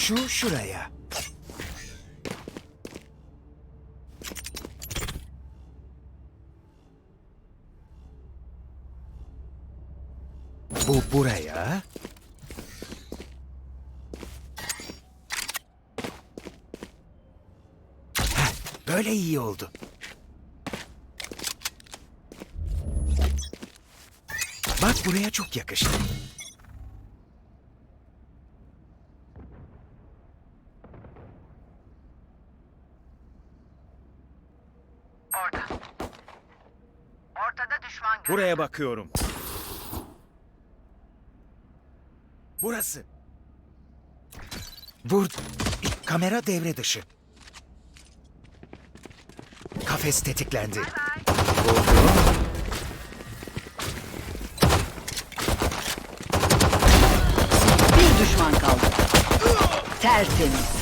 Şu şuraya. Bu buraya. Heh, böyle iyi oldu. Bak buraya çok yakıştı. Ortada düşman görüldü. Buraya bakıyorum. Burası. Vur. Kamera devre dışı. Kafes tetiklendi. Vurdum. Bir düşman kaldı. Tertemiz.